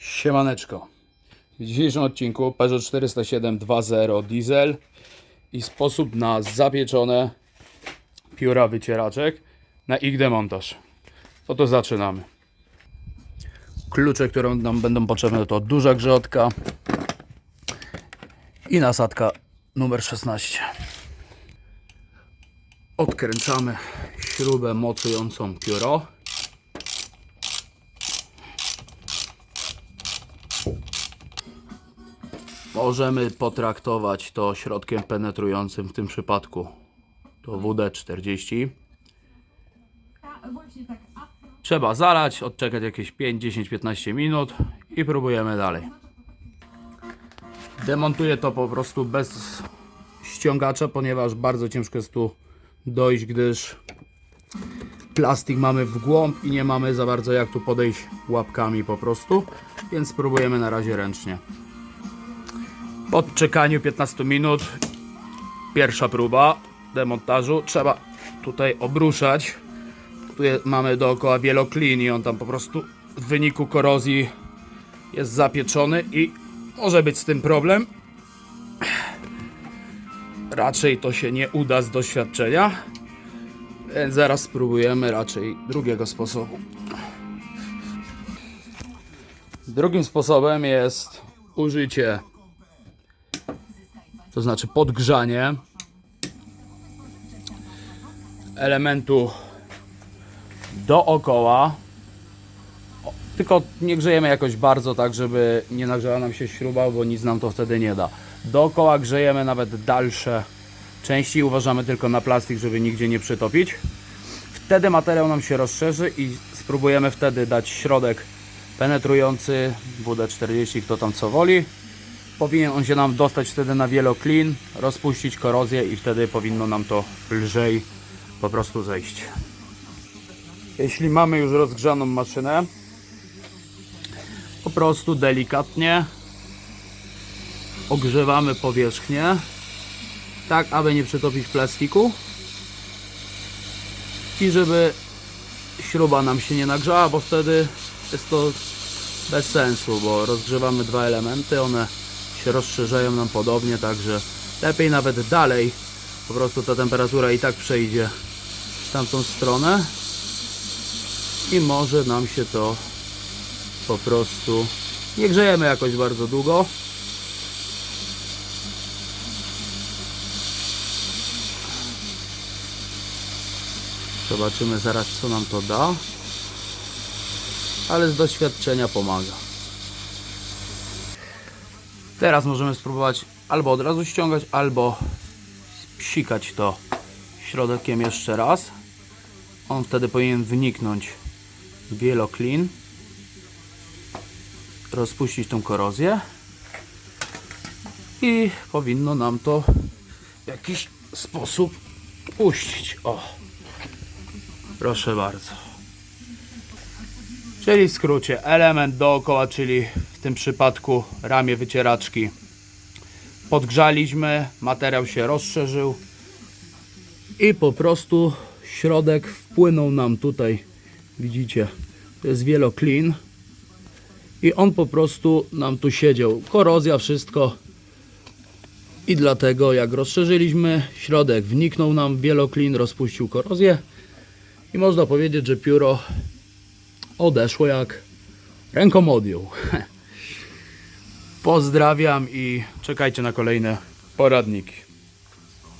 Siemaneczko. W dzisiejszym odcinku Peugeot 407 2.0 diesel i sposób na zapieczone pióra wycieraczek na ich demontaż. To to zaczynamy. Klucze, które nam będą potrzebne to duża grzeotka i nasadka numer 16. Odkręcamy śrubę mocującą pióro. Możemy potraktować to środkiem penetrującym w tym przypadku. To WD-40. Trzeba zalać, odczekać jakieś 5, 10, 15 minut i próbujemy dalej. Demontuję to po prostu bez ściągacza, ponieważ bardzo ciężko jest tu dojść, gdyż plastik mamy w głąb i nie mamy za bardzo jak tu podejść łapkami po prostu, więc spróbujemy na razie ręcznie. Po odczekaniu 15 minut pierwsza próba demontażu. Trzeba tutaj obruszać. Tu mamy dookoła wieloklin i on tam po prostu w wyniku korozji jest zapieczony i może być z tym problem. Raczej to się nie uda z doświadczenia. Więc zaraz spróbujemy raczej drugiego sposobu. Drugim sposobem jest użycie to znaczy podgrzanie elementu dookoła. Tylko nie grzejemy jakoś bardzo tak, żeby nie nagrzała nam się śruba, bo nic nam to wtedy nie da. Dookoła grzejemy nawet dalsze części uważamy tylko na plastik, żeby nigdzie nie przytopić. Wtedy materiał nam się rozszerzy i spróbujemy wtedy dać środek penetrujący WD-40, kto tam co woli. Powinien on się nam dostać wtedy na wieloklin, rozpuścić korozję i wtedy powinno nam to lżej po prostu zejść. Jeśli mamy już rozgrzaną maszynę, po prostu delikatnie ogrzewamy powierzchnię, tak aby nie przytopić plastiku i żeby śruba nam się nie nagrzała, bo wtedy jest to bez sensu, bo rozgrzewamy dwa elementy, one się rozszerzają nam podobnie, także lepiej nawet dalej, po prostu ta temperatura i tak przejdzie w tamtą stronę. I może nam się to po prostu nie grzejemy jakoś bardzo długo. Zobaczymy zaraz co nam to da. Ale z doświadczenia pomaga Teraz możemy spróbować albo od razu ściągać, albo psikać to środkiem jeszcze raz. On wtedy powinien wniknąć wieloklin, rozpuścić tą korozję i powinno nam to w jakiś sposób puścić. O, proszę bardzo. Czyli w skrócie, element dookoła, czyli w tym przypadku ramię wycieraczki. Podgrzaliśmy, materiał się rozszerzył i po prostu środek wpłynął nam tutaj, widzicie, to jest wieloklin i on po prostu nam tu siedział, korozja, wszystko. I dlatego jak rozszerzyliśmy, środek wniknął nam wieloklin, rozpuścił korozję i można powiedzieć, że pióro odeszło jak ręką odjął. Pozdrawiam i czekajcie na kolejne poradniki.